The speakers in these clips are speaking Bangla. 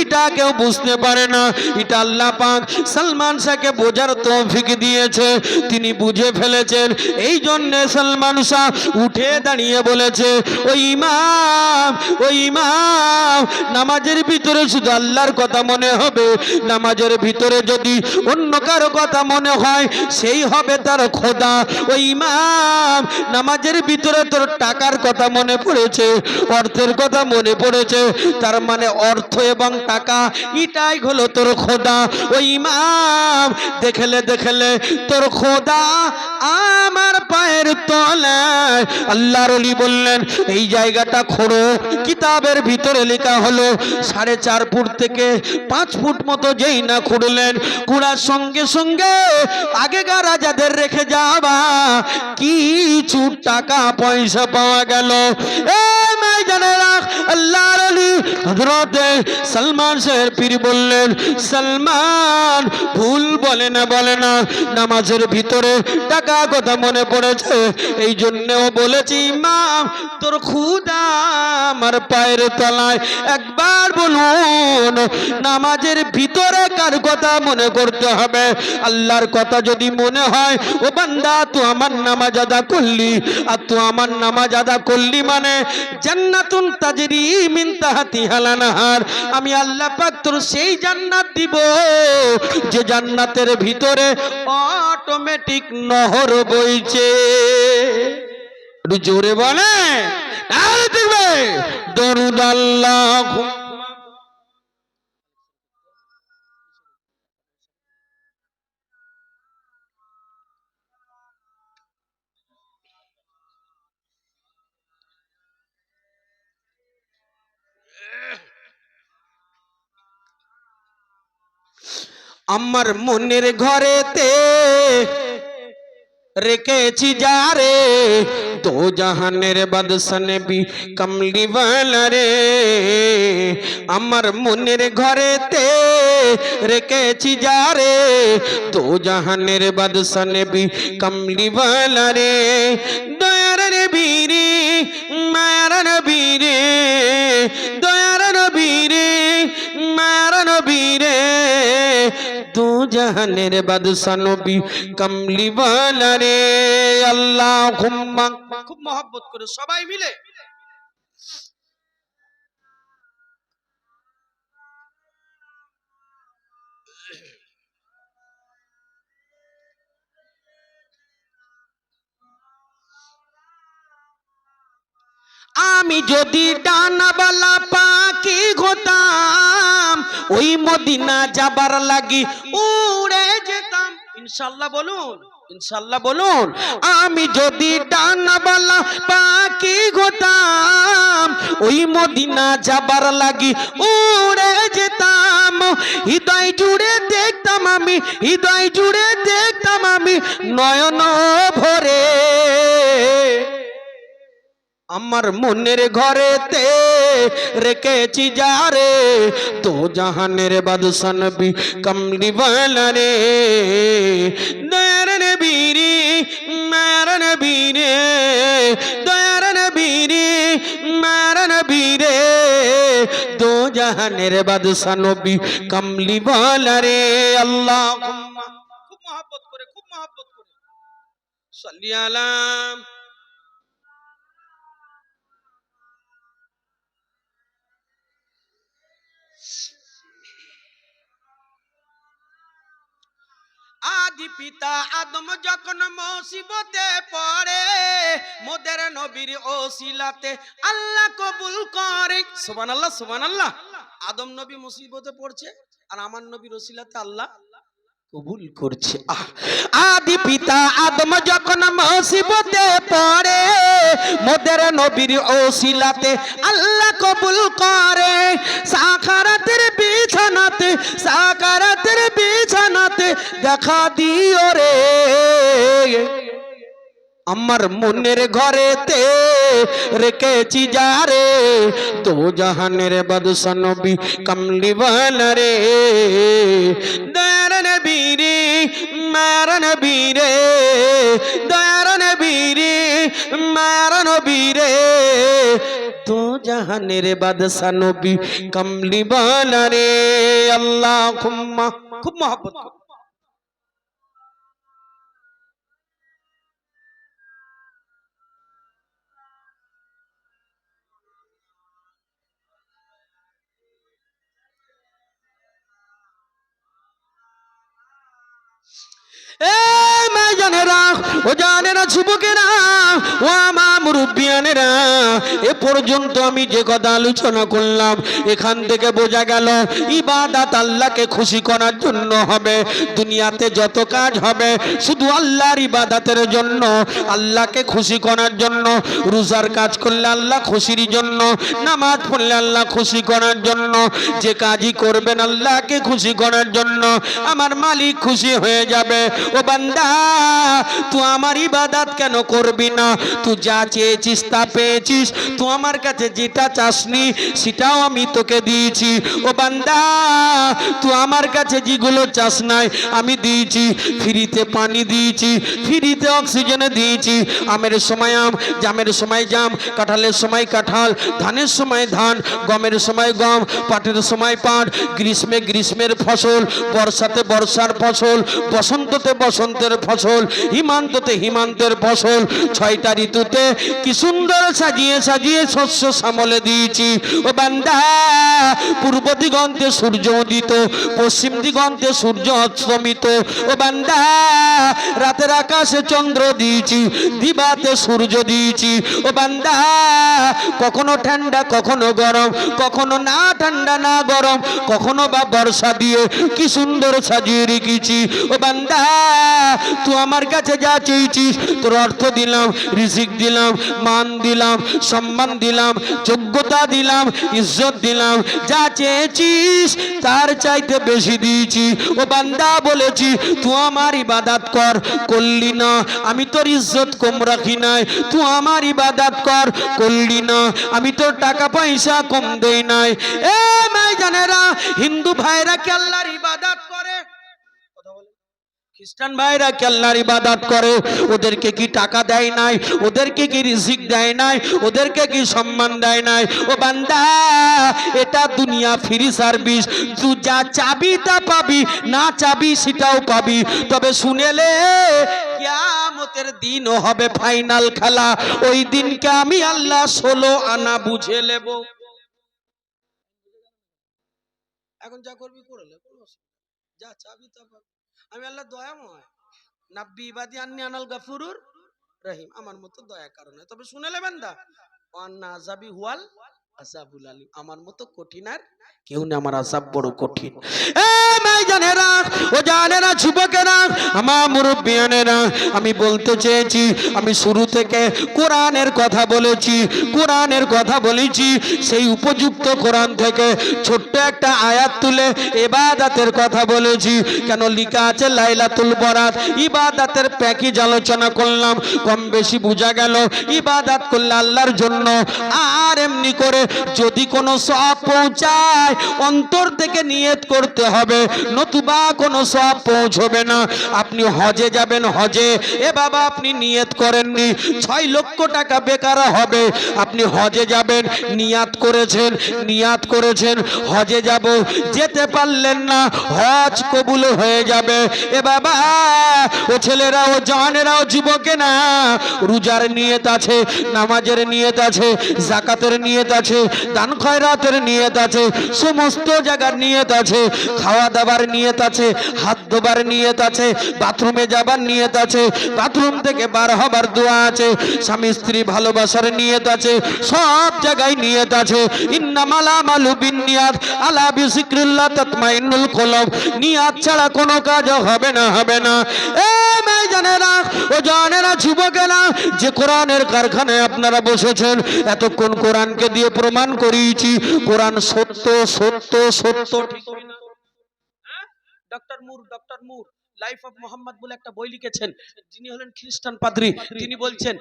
এটা কেউ বুঝতে পারে না। এটা আল্লাহ পাক সালমান শাহকে বোঝার তৌফিক দিয়েছে। তিনি বুঝে ফেলেছেন। এই জন্য সালমান শাহ উঠে দাঁড়িয়ে বলেছে ওই ইমাম ওই ইমাম, নামাজের ভিতরে শুধু আল্লাহর কথা মনে হবে। নামাজের ভিতরে যদি অন্য কারও কথা মনে হয়, সেই হবে তার খোদা। ওই ইমাম, নামাজের ভিতরে তোর টাকার কথা মনে পড়েছে, অর্থের কথা মনে পড়েছে। তার মানে অর্থ এবং টাকা এটাই হলো তোর খোদা। ওই ইমাম, দেখলে দেখলে তোর খোদা আমার পায়ের তলায় আল্লাহর অলি বললেন, এই জায়গাটা খোঁড়ো। কিতাবের ভিতরে লেখা হলো, সাড়ে চার ফুট থেকে পাঁচ ফুট মতো যেই না খুঁড়লেন কুড়ার সঙ্গে সঙ্গে আগেকার রাজাদের রেখে যাবা কিছু টাকা পয়সা পাওয়া গেল। এ মাই জানে রাখ, আল্লাহর অলি হযরতে সালমান শের পীর বললেন, সালমান, ভুল বলে না বলে না। নামাজের ভিতরে টাকা কথা মনে পড়েছে। এই জন্যও বলেছি ইমাম তোর খুদা আমার পায়ের তলায়। একবার বলুন, নামাজের ভিতরে কার কথা মনে করতে হবে? আল্লাহর কথা যদি মনে হয়, ও বান্দা তুই আমার নামাজ আদা করলি। আর তুই আমার নামাজ আদা করলি মানে জান্নাতুন তাজরি মিন তাহাতি হালানাহার। আমি আল্লাহ পাত্র সেই জান্নাত দিব। যে জান্নাতের ভিতরে অটোমেটিক নহর বইছে। জোরে বলে দরুদাল্লাহ আমার মনের ঘরেতে রেখেছি যারে দো জাহানের বাদশানে বি কমলি রে। আমার মনের ঘরেতে রেখেছি যারে দো জাহানের বাদশানে বি কমলি রে। দয়ার রে বীরে মায়ার বীরে দয়ার বীরে মায়ার বীরে দু জাহানের বাদশা নবী কামলি রে আল্লাহ খুব মহব্বত করে সবাই মিলে আমি যদি ডানাবালা পাখি হতাম ওই মদিনা যাবার লাগি উড়ে যেতাম। ইনশাল্লাহ বলুন ইনশাল্লাহ বলুন, আমি যদি ডানাবালা পাখি হতাম ওই মদিনা যাবার লাগি উড়ে যেতাম। হৃদয় জুড়ে দেখতাম আমি, হৃদয় জুড়ে দেখতাম আমি, নয়ন ভরে। আমার মনের ঘরেতে রেখেছি যারে তো জাহানের বাদশা নবী কমলি রে। দয়ার নবীরে মার নবীরে দয়ার নবীরে মার নবীরে দো জাহানের বাদশা নবী কমলি রে আল্লাহ খুব মহব্বত করে, খুব মহব্বত করে। সাল্লি আলাম। আদি পিতা আদম যখন মসিবতে পড়ে মোদের নবীর ওসিলাতে আল্লাহ কবুল করে। সুবহানাল্লাহ সুবহানাল্লাহ। আদম নবী মুসিবতে পড়ছে আর আমার নবীর ওসিলাতে আল্লাহ কবুল করছে। আদি পিতা আদম যখন মুসিবতে পড়ে, মোদের নবীর ওসিলাতে আল্লাহ কবুল করে। সাখারাতের বিছানাতে সাকারাতের বিছানাতে দেখা দিও রে। আমার মনের ঘরেতে রেখেছি যারে তো জাহানের বাদশা নবী কমলি রে। দয়ার নবী রে মার নবীরে, দয়ার নবীরে মার নবীরে। তো জাহানের বাদশা নবী কমলি বালা রে আল্লাহ খুব মহব্বত ও জানেরা যুবকেরা ও আমার মুরব্বিয়ানেরা এ পর্যন্ত আমি যে কথা আলোচনা করলাম, এখান থেকে বোঝা গেল ইবাদাত আল্লাহকে খুশি করার জন্য হবে। দুনিয়াতে যত কাজ হবে, শুধু আল্লাহর ইবাদাতের জন্য, আল্লাহকে খুশি করার জন্য, রোজার কাজ করলে আল্লাহ খুশির জন্য, নামাজ পড়লে আল্লাহ খুশি করার জন্য, যে কাজই করবেন আল্লাহকে খুশি করার জন্য, আমার মালিক খুশি হয়ে যাবে। ও বান্দা, তুই আমার ইবাদাত কেন করবি না? তুই যা চেয়েছিস তা পেয়েছিস। তুই আমার কাছে যেটা চাসনি, সেটাও আমি তোকে দিয়েছি। ও বান্দা, তুই আমার কাছে যেগুলো চাস নাই, আমি দিয়েছি। ফ্রিতে পানি দিয়েছি, ফ্রিতে অক্সিজেনে দিয়েছি। আমের সময় আম, জামের সময় জাম, কাঁঠালের সময় কাঁঠাল, ধানের সময় ধান, গমের সময় গম, পাটের সময় পাট, গ্রীষ্মে গ্রীষ্মের ফসল, বর্ষাতে বর্ষার ফসল, বসন্ততে বসন্তের ফসল, হিমান্ততে হিমান্তের ফসল, ছয়টা ঋতুতে কি সুন্দর সাজিয়ে সাজিয়ে শস্য সামলে দিয়েছি। ও বান্দা, পূর্ব দিগন্তে সূর্য উদিত, পশ্চিম দিগন্তে সূর্য অস্তমিত। ও বান্দা, রাতের আকাশে চন্দ্র দিয়েছি, দিবাতে সূর্য দিয়েছি। ও বান্দা, কখনো ঠান্ডা, কখনো গরম, কখনো না ঠান্ডা, না গরম, কখনো বা বর্ষা দিয়ে কি সুন্দর সাজিয়ে রেখেছি। ও বান্দা, তুই আমার কাছে যা চেয়েছিস, তোর অর্থ দিলাম, রিজিক দিলাম মান দিলাম, সম্মান দিলাম, যোগ্যতা দিলাম, ইজ্জত দিলাম। যা চেয়েছিস, তার চাইতে বেশি দিয়েছি। ও বান্দা বলেছি, তুই আমার ইবাদাত কর, করলি না। আমি তোর ইজ্জত কম রাখি নাই। তুই আমার ইবাদাত কর, করলি না। আমি তোর টাকা পয়সা কম দেই নাই। এ মাই জানেরা হিন্দু ভাইরা কি আল্লাহর ইবাদাত খ্রিস্টান ভাইরা কি আল্লাহর ইবাদত করে, ওদেরকে কি টাকা দেয় নাই? ওদেরকে কি রিজিক দেয় নাই? ওদেরকে কি সম্মান দেয় নাই? ও বান্দা, এটা দুনিয়া ফ্রি সার্ভিস। তুই যা চাবি তা পাবি, না চাবি সেটাও পাবি। তবে শুনেলে কিয়ামতের দিনও হবে ফাইনাল খেলা। ওই দিনকে আমি আল্লাহ ষোলো আনা বুঝে নেব। এখন যা করবি, করে যা চাবি তা পাবি। আমি আল্লাহ দয়াময়। নাব্বি ইবাদি আন্নি আনাল গাফুরুর রহিম। আমার মতো দয়া কারণে তবে শুনে নেবেন দা অন্না আজাবি হুয়াল আজাবুল আলিম। আমার মতো কঠিন আর কেউ না, আমার আজাব বড় কঠিন। জানেরা, ও জানেরা, যুবকেরা, আমার মুরব্বিয়ানেরা, আমি বলতে চেয়েছি, আমি শুরু থেকে কোরআনের কথা বলেছি, কোরআনের কথা বলেছি, সেই উপযুক্ত কোরআন থেকে ছোট্ট একটা আয়াত তুলে এবাদাতের কথা বলেছি। কেন লিখা আছে লাইলাতুল বরাত? ইবাদাতের প্যাকেজ আলোচনা করলাম, কম বেশি বোঝা গেল, ইবাদাত করলে আল্লাহর জন্য। আর এমনি করে যদি কোনো সব পৌঁছায় অন্তর থেকে নিয়ত করতে হবে। নতুবা কোনো সব পৌঁছবে না। আপনি হজে যাবেন, হজে। এ বাবা, আপনি নিয়ত করেননি। ছয় লক্ষ টাকা বেকার হবে। আপনি হজে যাবেন, নিয়াত করেছেন নিয়াত করেছেন, হজে যাব। যেতে পারলেন না, হজ কবুল হয়ে যাবে। এ বাবা, ও ছেলেরা ও জানেরাও যুবকে না। রোজার নিয়ত আছে, নামাজের নিয়ত আছে, জাকাতের নিয়ত আছে, দান খয়রাতের নিয়ত আছে। সমস্ত জায়গার নিয়ত আছে। খাওয়া দাবার নিয়ত আছে, হাত ধোবার নিয়ত আছে, বাথরুমে যাবার নিয়ত আছে, বাথরুম থেকে বার হবার দোয়া আছে, স্বামী স্ত্রী ভালোবাসার নিয়ত আছে, সব জায়গায় নিয়ত আছে। আলা নিয়াত ছাড়া কোনো কাজ হবে না হবে না। এ জানেরা ও জানেরা যুবকেরা যে কোরআনের কারখানায় আপনারা বসেছেন, এতক্ষণ কোরআনকে দিয়ে প্রমাণ করিয়েছি, কোরআন সত্য সত্য সত্য? হ্যাঁ? Doctor Moore doctor Moore, life of Mohammad বলে একটা বই লিখেছেন যিনি হলেন খ্রিস্টান পাদ্রী, তিনি বলছেন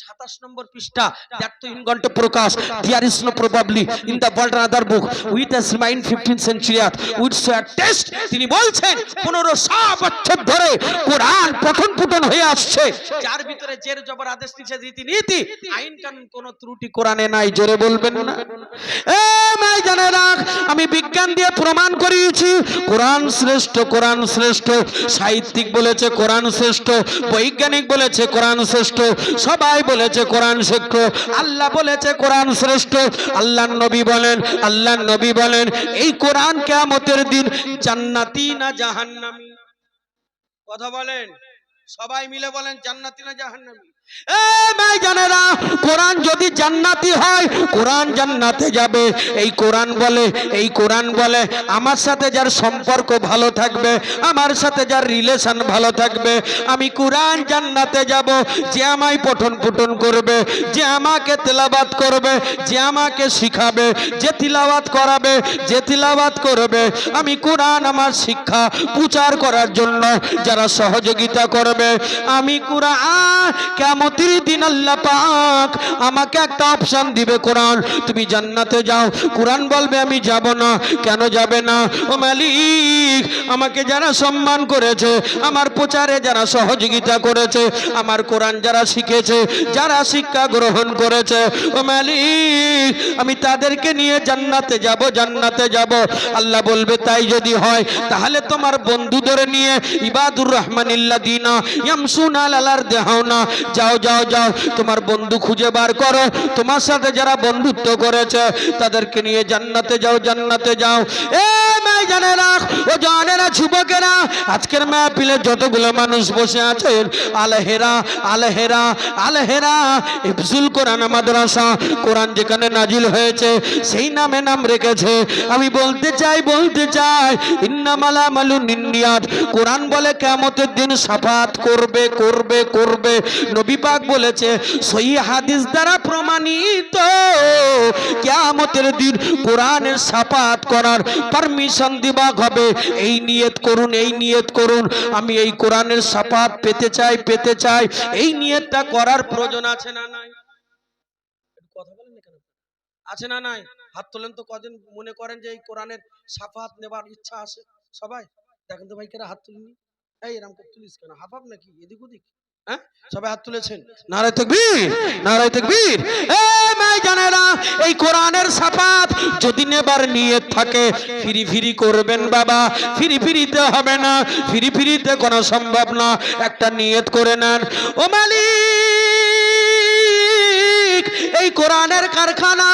সাতাশ নম্বর পৃষ্ঠা দ্যাট ইনগন্ট প্রকাশ। There is no probably in the world other book with remain fifteen century with so test তিনি বলছেন পনেরোশো বছর ধরে কোরআন পঠন পুটন হয়ে আসছে। যার ভিতরে জের জবর আদেশ নিষেধ আইন কানুন কোন ত্রুটি কোরআনে নাই জোরে বলবেন না। এ মাই জানে রাখ আমি বিজ্ঞান দিয়ে প্রমাণ করিয়েছি কোরআন শ্রেষ্ঠ কোরআন শ্রেষ্ঠ সাহিত্যিক বলেছে কোরআন শ্রেষ্ঠ বৈজ্ঞানিক বলেছে কোরআন শ্রেষ্ঠ সবাই বলেছে কোরআন শ্রেষ্ঠ আল্লাহ বলেছে কোরআন শ্রেষ্ঠ। আল্লাহ নবী বলেন আল্লাহ নবী বলেন, এই কোরআন কেয়ামতের দিন জান্নাতি না জাহান্নামি? কথা বলেন। সবাই মিলে বলেন, জান্নাতি না জাহান্নামী? কোরআন যদি জান্নাতি হয়, কোরআন জান্নাতে যাবে। এই কোরআন বলে, এই কোরআন বলে, আমার সাথে যার সম্পর্ক ভালো থাকবে, আমার সাথে যার রিলেশন ভালো থাকবে, আমি কোরআন জান্নাতে যাব, যে আমায় পঠন পুটন করবে, যে আমাকে তেলাবাত করবে, যে আমাকে শিখাবে, যে তিলাবাত করাবে, যে তিলাবাত করবে। আমি কোরআন আমার শিক্ষা, প্রচার করার জন্য যারা সহযোগিতা করবে আমি কোরআন কেমতির দিন আল্লাহ পাক আমাকে একটা অপশন দিবে কোরআন। তুমি জান্নাতে যাও। কোরআন বলবে, আমি যাব না। কেন যাবে না? ও মালিক, আমাকে যারা সম্মান করেছে, আমার প্রচারে যারা সহযোগিতা করেছে, আমার কোরআন যারা শিখেছে, যারা শিক্ষা গ্রহণ করেছে, ও মালিক, আমি তাদেরকে নিয়ে জান্নাতে যাব জান্নাতে যাব। আল্লাহ বলবে, তাই যদি হয়, তাহলে তোমার বন্ধু ধরে নিয়ে ইবাদুর রহমান দিনা ইয়ামসুন আলার দেহাওনা যাও যাও যাও, তোমার বন্ধু খুঁজে বার করো। তোমার সাথে যারা বন্ধুত্ব করেছে, তাদেরকে নিয়ে জান্নাতে যাও জান্নাতে যাও। এ মাই জানে রাখ, ও জানে না যুবকেরা আজকের যতগুলো মানুষ বসে আছেন আলহেরা আলহেরা আলহেরা ইফজুল কোরআন মাদ্রাসা, কোরআন যেখানে নাজিল হয়েছে, সেই নামে নাম রেখেছে। আমি বলতে চাই বলতে চাই, ইন্নামালা মালু নিন্নিয়াত। কোরআন বলে কেমতের দিন সাফাত। করবে করবে করবে। নবী পাক বলেছে, সহি হাদিস দ্বারা প্রমাণিত। কেয়ামতের দিন কোরআনের সাফাত করার পারমিশন দিবা হবে। এই নিয়ত করুন, এই নিয়ত করুন। আমি এই কোরআনের সাফাত পেতে চাই পেতে চাই। এই নিয়তটা করার প্রয়োজন আছে না নাই? কেন? আছে না নাই? হাত তোলেন তো কদিন মনে করেন যে এই কোরআনের সাফাত নেবার ইচ্ছা আছে। সবাই? দেখেন তো ভাই কেরা হাত তুলিনি এই এরকম তুলিস কেন? হাফাব নাকি? এদিক ওদিক। হ্যাঁ? সবাই হাত তুলেছেন? নারায় তকবীর? নারায় তকবীর? এ জানেরা এই কোরআনের সাফাত যদি নেবার নিয়ত থাকে ফিরি ফিরি করবেন বাবা। ফিরি ফিরিতে হবে না ফিরি ফিরিতে কোনো সম্ভব না। একটা নিয়ত করে নেন। ও মালিক এই কোরআনের কারখানা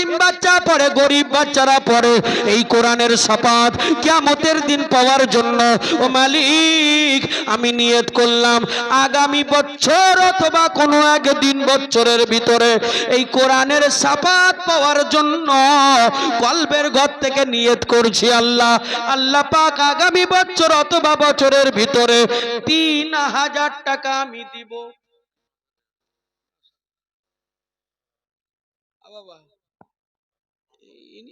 এতিম বাচ্চা পড়ে, গরিব বাচ্চারা পড়ে, এই কোরআনের সাপাত কিয়ামতের দিন পাওয়ার জন্য। ও মালিক, আমি নিয়ত করলাম, আগামী বছর অথবা কোনো একদিন বছরের ভিতরে এই কোরআনের সাপাত পাওয়ার জন্য কলবের ঘর থেকে নিয়ত করছি আল্লাহ। আল্লাহ পাক আগামী বছর অথবা বছরের ভিতরে তিন হাজার টাকা আমি দিব। বাবা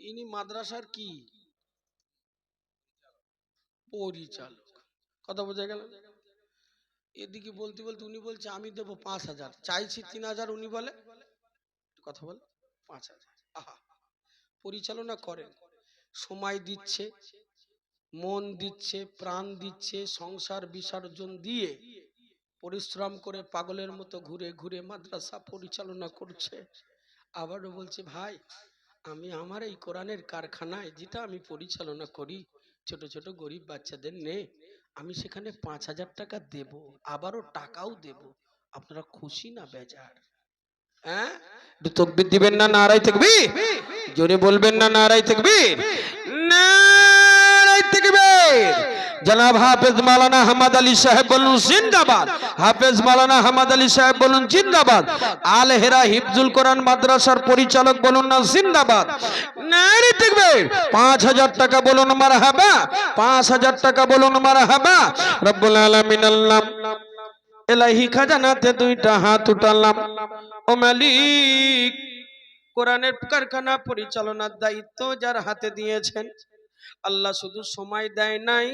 ইনি- মাদ্রাসার কি? পরিচালক। কথা বোঝা গেল? এদিকে বলতে বলতে উনি বলছে, আমি দেবো পাঁচ হাজার। চাইছি তিন হাজার উনি বলে। কথা বলে। পাঁচ হাজার। আহা! পরিচালনা করেন সময় দিচ্ছে, মন দিচ্ছে, প্রাণ দিচ্ছে, সংসার বিসর্জন দিয়ে পরিশ্রম করে পাগলের মতো ঘুরে ঘুরে মাদ্রাসা পরিচালনা করছে। আবারও বলছে, ভাই আমি আমার এই কোরআনের কারখানায় যেটা আমি পরিচালনা করি, ছোট ছোট গরিব বাচ্চাদের নে আমি সেখানে পাঁচ হাজার টাকা দেব, আবারও টাকাও দেব। আপনারা খুশি না বেজার? হ্যাঁ? তকবির দিবেন না নারাই থাকবি জোরে বলবেন না নারাই থাকবি নারাই থাকবীর জনাব হাফেজ মালানা আহমদ আলী সাহেব বলুন, জিন্দাবাদ। হাফেজ মালানা আহমদ আলী সাহেব বলুন, জিন্দাবাদ। আল হেরা হিফজুল কোরআন মাদ্রাসার পরিচালক বলুন না, জিন্দাবাদ। পাঁচ হাজার টাকা বলুন মারা হাবা পাঁচ হাজার টাকা বলুন মারা হাবা রব্বুল আলমিন এলাহি খাজানাতে দুইটা হাত উঠালাম। ও মালিক, কোরআনের কারখানা পরিচালনার দায়িত্ব যার হাতে দিয়েছেন। আল্লাহ শুধু সময় দেয় নাই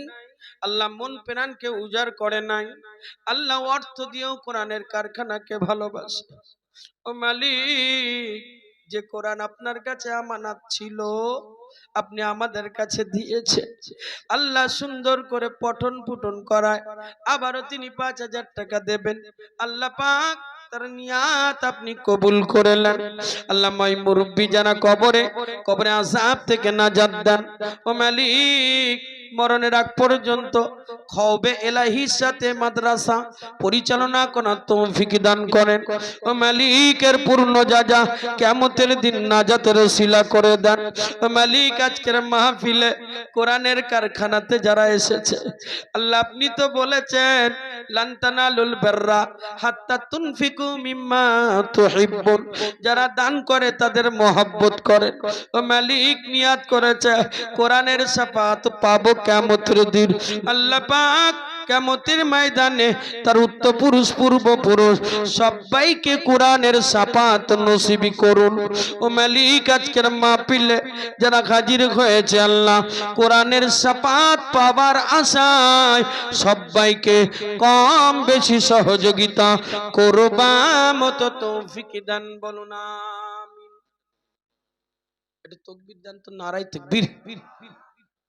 আল্লাহ মন প্রাণকে উজাড় করে নাই। আল্লাহ অর্থ দিয়েও কোরআনের কারখানাকে ভালোবাসে। ও মালিক, যে কোরআন আপনার কাছে আমানত ছিল, আপনি আমাদের কাছে দিয়েছেন। আল্লাহ সুন্দর করে পঠন পুটন করায়, আবারও তিনি পাঁচ হাজার টাকা দেবেন। আল্লাহ পাক নিয়াত আপনি কবুল আল্লাহ কবরে কবরে আজাব থেকে নাজাত দেন। ও মালিক মরণের আগ পর্যন্ত খবে এলাহির সাথে মাদ্রাসা। পরিচালনা করার তৌফিক দান করেন। ও মালিকের পূর্ণ যা যা কেমতের দিন নাজাতের শিলা করে দেন। ও মালিক আজকের মাহফিলে কোরআনের কারখানাতে যারা এসেছে, আল্লাহ আপনি তো বলেছেন লান্তানালুল বাররা হাত্তা তুনফিকু মিম্মা তুহিব্বুন। যারা দান করে তাদের মহব্বত করে ও মালিক নিয়াত করেছে, কোরআনের সাফাত পাবো কেমতের দিন। আল্লাহ কেমতের ময়দানে, তার উত্তর পুরুষ পূর্বপুরুষ সবাইকে কোরআনের সাপাত নসিবি করুন। ও মালিক, আজকের মাহফিলে যারা হাজির হয়েছে আল্লাহ, কোরআনের সাপাত পাবার আশায় সবাইকে কম বেশি সহযোগিতা করবা মতো তৌফিক দান বলুন এটা তকবির দান তো নারাই তকবির।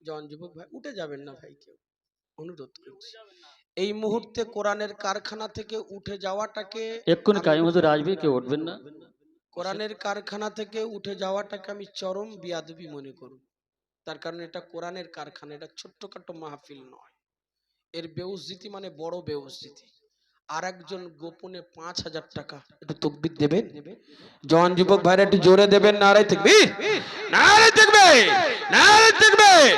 জন যুবক ভাই, উঠে যাবেন না ভাই কেউ। অনুরোধ করছি। এই মুহূর্তে কোরআনের কারখানা থেকে উঠে যাওয়াটাকে এক্ষুনি কাজী হুজুর আসবে কেউ উঠবেন না? কোরআনের কারখানা থেকে উঠে যাওয়াটাকে আমি চরম বিয়াদবি মনে করব তার কারণ এটা কোরআনের কারখানা এটা ছোট্টখাটো মাহফিল নয়। এর বেউজ্জিতি মানে বড় বেউজ্জিতি। আর একজন গোপনে পাঁচ হাজার টাকা একটু তকবির দেবেন? জন যুবক ভাইরা একটু জোরে দেবেন নারাই থাকবি। নারাই থাকবে! নারাই থাকবে!